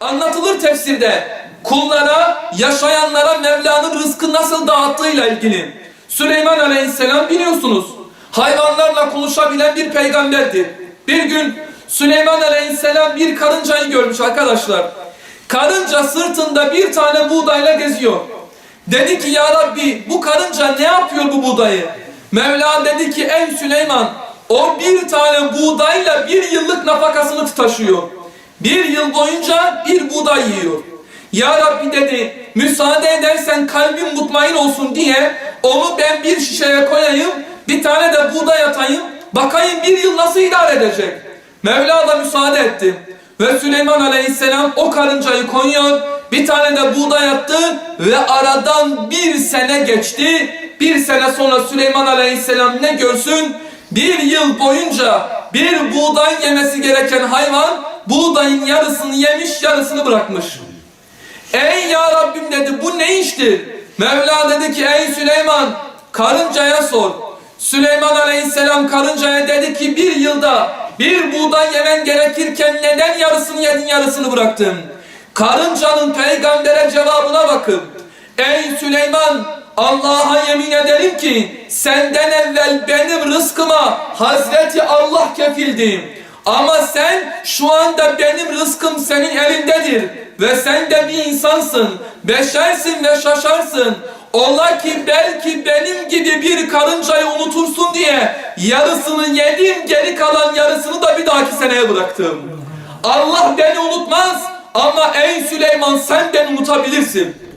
Anlatılır tefsirde kullara, yaşayanlara Mevla'nın rızkı nasıl dağıttığıyla ilgili. Süleyman Aleyhisselam biliyorsunuz hayvanlarla konuşabilen bir peygamberdir. Bir gün Süleyman Aleyhisselam bir karıncayı görmüş arkadaşlar. Karınca sırtında bir tane buğdayla geziyor. Dedi ki ya Rabbi bu karınca ne yapıyor bu buğdayı? Mevla dedi ki ey Süleyman o bir tane buğdayla bir yıllık nafakasını taşıyor. Bir yıl boyunca bir buğday yiyor. Ya Rabbi dedi müsaade edersen kalbim mutmain olsun diye onu ben bir şişeye koyayım bir tane de buğday atayım bakayım bir yıl nasıl idare edecek. Mevla da müsaade etti. Ve Süleyman Aleyhisselam o karıncayı koyuyor bir tane de buğday attı ve aradan bir sene geçti. Bir sene sonra Süleyman Aleyhisselam ne görsün? Bir yıl boyunca bir buğday yemesi gereken hayvan buğdayın yarısını yemiş yarısını bırakmış. Ey ya Rabbim dedi bu ne iştir? Mevla dedi ki ey Süleyman karıncaya sor. Süleyman Aleyhisselam karıncaya dedi ki bir yılda bir buğday yemen gerekirken neden yarısını yedin yarısını bıraktın? Karıncanın peygambere cevabına bakın. Ey Süleyman Allah'a yemin ederim ki senden evvel benim rızkıma Hazreti Allah kefildi. Ama sen şu anda benim rızkım senin elindedir. Ve sen de bir insansın. Beşersin ve şaşarsın. Ola ki belki benim gibi bir karıncayı unutursun diye yarısını yedim geri kalan yarısını da bir dahaki seneye bıraktım. Allah beni unutmaz ama ey Süleyman sen beni unutabilirsin.